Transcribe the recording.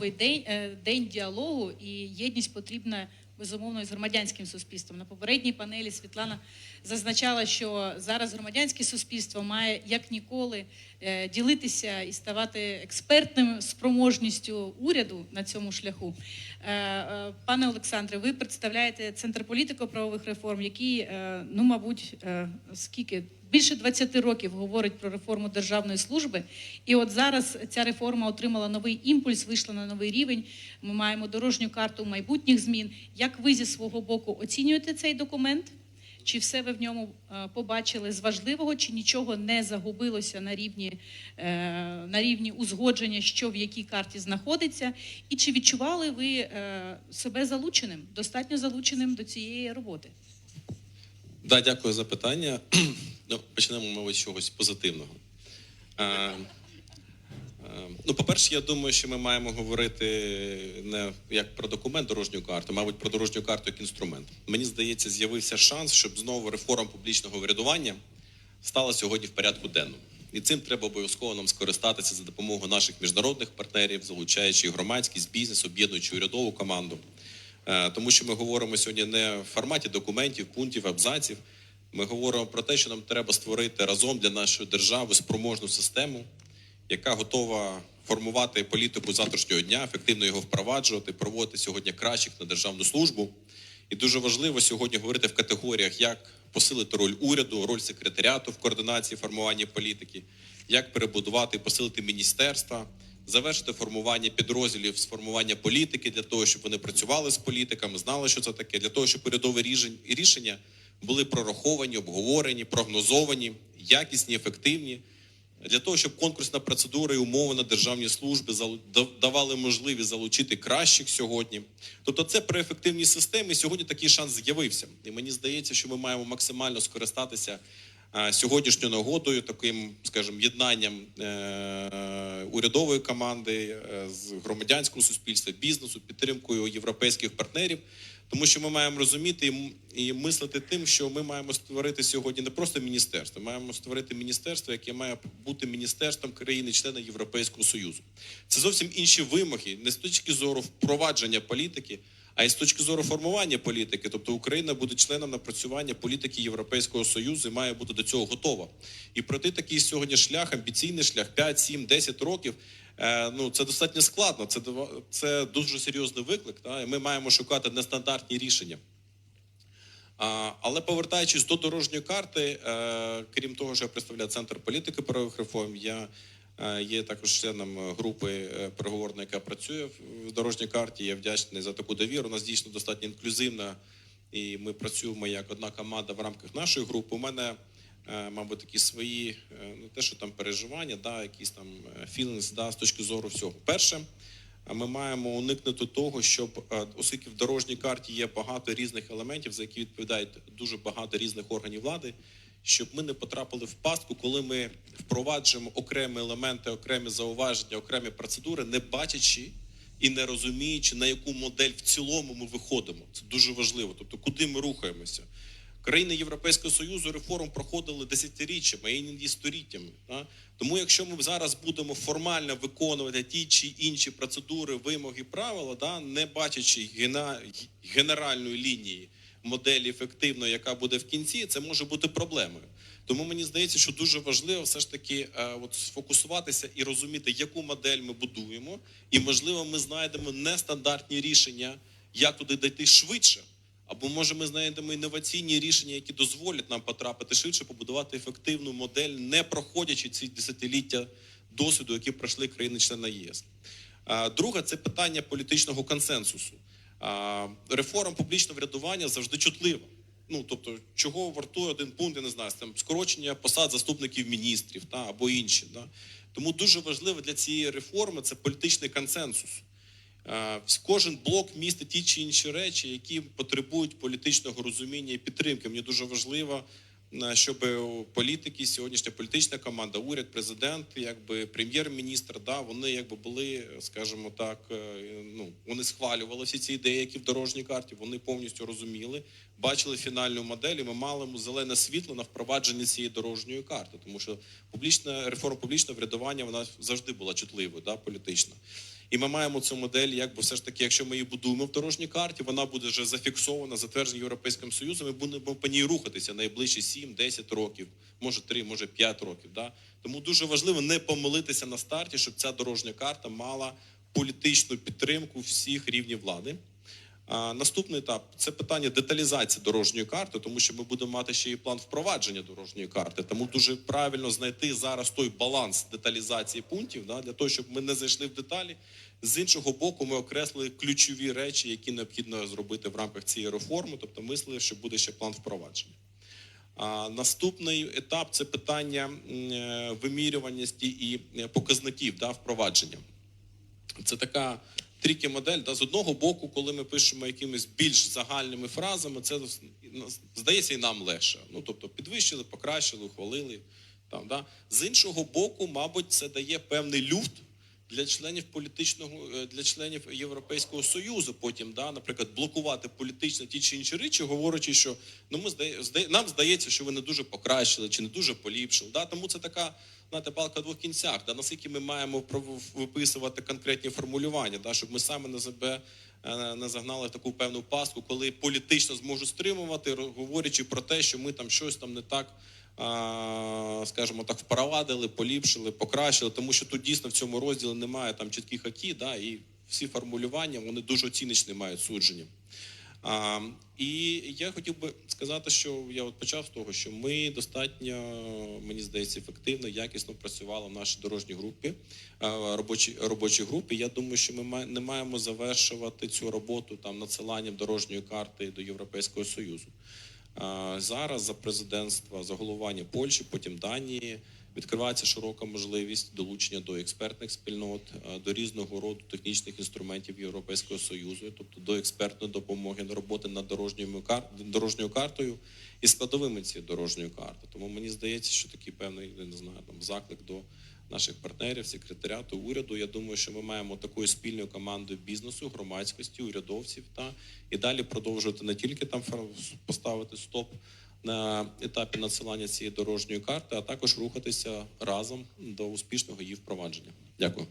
день, е, день діалогу і єдність потрібна безумовно з громадянським суспільством. На попередній панелі Світлана зазначала, що зараз громадянське суспільство має як ніколи е, ділитися і ставати експертним спроможністю уряду на цьому шляху. Е, Пане Олександре, ви представляєте центр політико-правових реформ, який, ну мабуть, скільки більше 20 років говорить про реформу державної служби. І от зараз ця реформа отримала новий імпульс, вийшла на новий рівень. Ми маємо дорожню карту майбутніх змін. Як ви зі свого боку оцінюєте цей документ? Чи все ви в ньому е, побачили з важливого, чи нічого не загубилося на рівні, е, на рівні узгодження, що в якій карті знаходиться? І чи відчували ви е, себе залученим, достатньо залученим до цієї роботи? Да, дякую за питання. Ну, почнемо, мабуть, з чогось позитивного. Е, е, ну, по-перше, я думаю, що ми маємо говорити не як про документ дорожню карту, мабуть, про дорожню карту як інструмент. Мені здається, з'явився шанс, щоб знову реформа публічного врядування стала сьогодні в порядку денному. І цим треба обов'язково нам скористатися за допомогою наших міжнародних партнерів, залучаючи громадськість, бізнес, об'єднуючи урядову команду. Е, Тому що ми говоримо сьогодні не в форматі документів, пунктів, абзаців. Ми говоримо про те, що нам треба створити разом для нашої держави спроможну систему, яка готова формувати політику завтрашнього дня, ефективно його впроваджувати, проводити сьогодні кращих на державну службу. І дуже важливо сьогодні говорити в категоріях, як посилити роль уряду, роль секретаріату в координації формування політики, як перебудувати і посилити міністерства, завершити формування підрозділів з формування політики для того, щоб вони працювали з політиками, знали, що це таке, для того, щоб урядові рішення були прораховані, обговорені, прогнозовані, якісні, ефективні. Для того, щоб конкурсна процедура і умови на державні служби давали можливість залучити кращих сьогодні. Тобто, це при ефективній системі сьогодні такий шанс з'явився. І мені здається, що ми маємо максимально скористатися сьогоднішньою нагодою, таким, скажімо, єднанням е, урядової команди е, з громадянського суспільства, бізнесу, підтримкою європейських партнерів. Тому що ми маємо розуміти і мислити тим, що ми маємо створити сьогодні не просто міністерство, ми маємо створити міністерство, яке має бути міністерством країни-члена Європейського Союзу. Це зовсім інші вимоги, не з точки зору впровадження політики, а й з точки зору формування політики. Тобто Україна буде членом напрацювання політики Європейського Союзу і має бути до цього готова. І пройти такий сьогодні шлях, амбіційний шлях 5, 7, 10 років. Е, ну це достатньо складно. Це це дуже серйозний виклик. Та? І ми маємо шукати нестандартні рішення. Але повертаючись до дорожньої карти, е, крім того, що я представляю центр політики правових реформ, я є також членом групи е, переговорної, яка працює в- дорожній карті. Я вдячний за таку довіру. У нас дійсно достатньо інклюзивна, і ми працюємо як одна команда в рамках нашої групи. У мене, е, мабуть, такі свої, е, не те, що там переживання, да, якісь там філінс, да, з точки зору всього. Перше. Ми маємо уникнути того, щоб е, оскільки в дорожній карті є багато різних елементів, за які відповідають дуже багато різних органів влади, щоб ми не потрапили в пастку, коли ми впроваджуємо окремі елементи, окремі зауваження, окремі процедури, не бачачи і не розуміючи, на яку модель в цілому ми виходимо. Це дуже важливо. Тобто, куди ми рухаємося. Країни Європейського Союзу реформ проходили десятиріччями, а іноді століттями. Тому, якщо ми зараз будемо формально виконувати ті чи інші процедури, вимоги, правила, да, не бачачи генеральної лінії моделі ефективної, яка буде в кінці, це може бути проблемою. Тому мені здається, що дуже важливо все ж таки е, от сфокусуватися і розуміти, яку модель ми будуємо, і можливо, ми знайдемо нестандартні рішення, як туди дійти швидше. Або може ми знайдемо інноваційні рішення, які дозволять нам потрапити швидше, побудувати ефективну модель, не проходячи ці десятиліття досвіду, які пройшли країни-члени ЄС. А, Друге це питання політичного консенсусу. Реформа публічного врядування завжди чутлива. Ну тобто, чого вартує один пункт, я не знаю, там скорочення посад заступників міністрів та або інші. Да? Тому дуже важливо для цієї реформи це політичний консенсус. Кожен блок містить ті чи інші речі, які потребують політичного розуміння і підтримки. Мені дуже важливо, щоб політики, сьогоднішня політична команда, уряд, президент, якби прем'єр-міністр, да, вони якби були, скажімо так, е, ну вони схвалювали всі ці ідеї, які в дорожній карті. Вони повністю розуміли, бачили фінальну модель. і Ми мали зелене світло на впровадження цієї дорожньої карти, тому що публічна реформа публічного врядування вона завжди була чутливою, да, політична. І ми маємо цю модель, якби все ж таки, якщо ми її будуємо в дорожній карті, вона буде вже зафіксована, затверджена Європейським Союзом, і будемо по ній рухатися найближчі 7-10 років, може 3, може 5 років. Да? Тому дуже важливо не помилитися на старті, щоб ця дорожня карта мала політичну підтримку всіх рівнів влади. Наступний етап це питання деталізації дорожньої карти, тому що ми будемо мати ще і план впровадження дорожньої карти. Тому дуже правильно знайти зараз той баланс деталізації пунктів, да, для того, щоб ми не зайшли в деталі. З іншого боку, ми окреслили ключові речі, які необхідно зробити в рамках цієї реформи, тобто мислили, що буде ще план впровадження. А наступний етап це питання е, вимірюваності і е, показників да, впровадження. Це така трікі модель. Да? З одного боку, коли ми пишемо якимись більш загальними фразами, це здається і нам легше. Ну тобто підвищили, покращили, ухвалили. Там, да? З іншого боку, мабуть, це дає певний люфт для членів політичного е, для членів Європейського союзу. Потім, да, наприклад, блокувати політично ті чи інші речі, говорячи, що ну ми здає, нам здається, що ви не дуже покращили чи не дуже поліпшили. Да? Тому це така знаєте, палка двох кінцях. Да? Наскільки ми маємо виписувати конкретні формулювання, да? щоб ми саме на себе е, не загнали таку певну пастку, коли політично зможуть стримувати, говорячи про те, що ми там щось там не так. Скажімо так, впровадили, поліпшили, покращили, тому що тут дійсно в цьому розділі немає там чітких акі, да, і всі формулювання вони дуже оціночні мають судження. А, і я хотів би сказати, що я от почав з того, що ми достатньо, мені здається, ефективно, якісно працювали в нашій дорожній групі, робочій, робочій групі. Я думаю, що ми не маємо завершувати цю роботу там надсиланням дорожньої карти до Європейського Союзу. Зараз за президентства, за головування Польщі, потім Данії відкривається широка можливість долучення до експертних спільнот, до різного роду технічних інструментів Європейського союзу, тобто до експертної допомоги на роботи над дорожньою дорожньою картою і складовими цієї дорожньої карти. Тому мені здається, що такий певний не знаю там заклик до наших партнерів, секретаріату, уряду. Я думаю, що ми маємо такою спільною командою бізнесу, громадськості, урядовців та і далі продовжувати не тільки там поставити стоп на етапі надсилання цієї дорожньої карти, а також рухатися разом до успішного її впровадження. Дякую.